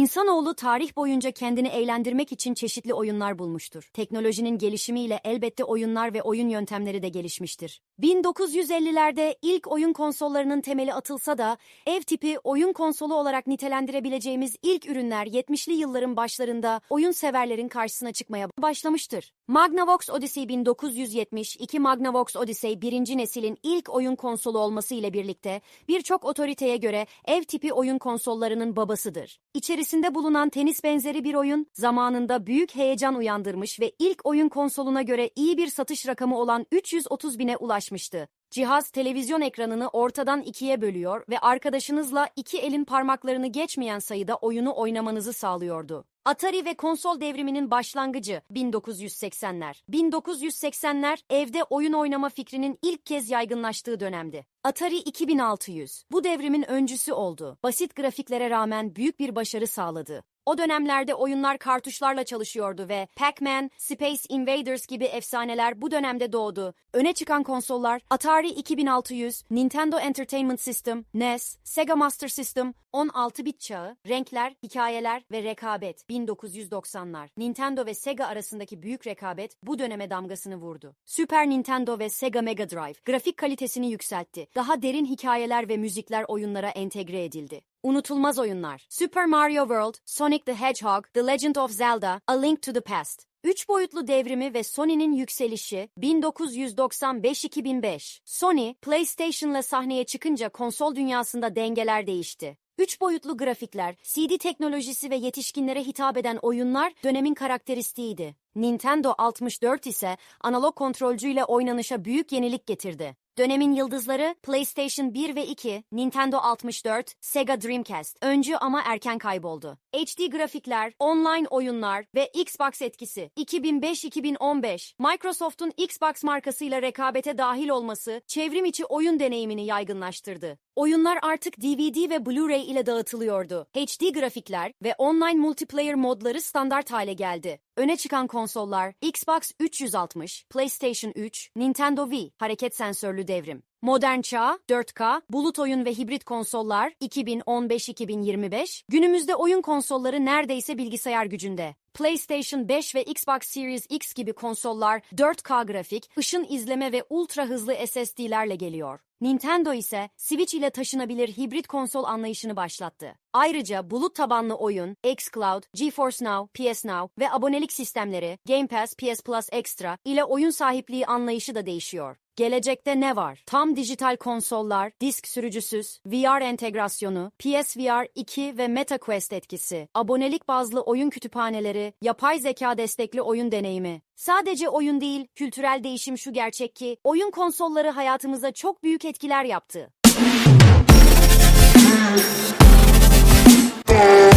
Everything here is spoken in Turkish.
İnsanoğlu tarih boyunca kendini eğlendirmek için çeşitli oyunlar bulmuştur. Teknolojinin gelişimiyle elbette oyunlar ve oyun yöntemleri de gelişmiştir. 1950'lerde ilk oyun konsollarının temeli atılsa da ev tipi oyun konsolu olarak nitelendirebileceğimiz ilk ürünler 70'li yılların başlarında oyun severlerin karşısına çıkmaya başlamıştır. Magnavox Odyssey 1972 Magnavox Odyssey birinci neslin ilk oyun konsolu olması ile birlikte birçok otoriteye göre ev tipi oyun konsollarının babasıdır. İçerisinde bulunan tenis benzeri bir oyun zamanında büyük heyecan uyandırmış ve ilk oyun konsoluna göre iyi bir satış rakamı olan 330 bine ulaşmıştı. Cihaz televizyon ekranını ortadan ikiye bölüyor ve arkadaşınızla iki elin parmaklarını geçmeyen sayıda oyunu oynamanızı sağlıyordu. Atari ve konsol devriminin başlangıcı 1980'ler. 1980'ler evde oyun oynama fikrinin ilk kez yaygınlaştığı dönemdi. Atari 2600 bu devrimin öncüsü oldu. Basit grafiklere rağmen büyük bir başarı sağladı. O dönemlerde oyunlar kartuşlarla çalışıyordu ve Pac-Man, Space Invaders gibi efsaneler bu dönemde doğdu. Öne çıkan konsollar Atari 2600, Nintendo Entertainment System, NES, Sega Master System, 16 bit çağı, renkler, hikayeler ve rekabet 1990'lar. Nintendo ve Sega arasındaki büyük rekabet bu döneme damgasını vurdu. Super Nintendo ve Sega Mega Drive grafik kalitesini yükseltti. Daha derin hikayeler ve müzikler oyunlara entegre edildi. Unutulmaz oyunlar. Super Mario World, Sonic the Hedgehog, The Legend of Zelda, A Link to the Past. Üç boyutlu devrimi ve Sony'nin yükselişi 1995-2005. Sony, PlayStation'la sahneye çıkınca konsol dünyasında dengeler değişti. Üç boyutlu grafikler, CD teknolojisi ve yetişkinlere hitap eden oyunlar dönemin karakteristiğiydi. Nintendo 64 ise analog kontrolcüyle oynanışa büyük yenilik getirdi. Dönemin yıldızları PlayStation 1 ve 2, Nintendo 64, Sega Dreamcast. Öncü ama erken kayboldu. HD grafikler, online oyunlar ve Xbox etkisi. 2005-2015, Microsoft'un Xbox markasıyla rekabete dahil olması çevrim içi oyun deneyimini yaygınlaştırdı. Oyunlar artık DVD ve Blu-ray ile dağıtılıyordu. HD grafikler ve online multiplayer modları standart hale geldi. Öne çıkan konsollar Xbox 360, PlayStation 3, Nintendo Wii, hareket sensörlü devrim. Modern çağ, 4K, bulut oyun ve hibrit konsollar 2015-2025, günümüzde oyun konsolları neredeyse bilgisayar gücünde. PlayStation 5 ve Xbox Series X gibi konsollar 4K grafik, ışın izleme ve ultra hızlı SSD'lerle geliyor. Nintendo ise Switch ile taşınabilir hibrit konsol anlayışını başlattı. Ayrıca bulut tabanlı oyun, xCloud, GeForce Now, PS Now ve abonelik sistemleri, Game Pass, PS Plus Extra ile oyun sahipliği anlayışı da değişiyor. Gelecekte ne var? Tam dijital konsollar, disk sürücüsüz, VR entegrasyonu, PSVR 2 ve MetaQuest etkisi, abonelik bazlı oyun kütüphaneleri, yapay zeka destekli oyun deneyimi. Sadece oyun değil, kültürel değişim şu gerçek ki, oyun konsolları hayatımıza çok büyük etkiler yaptı. Oh.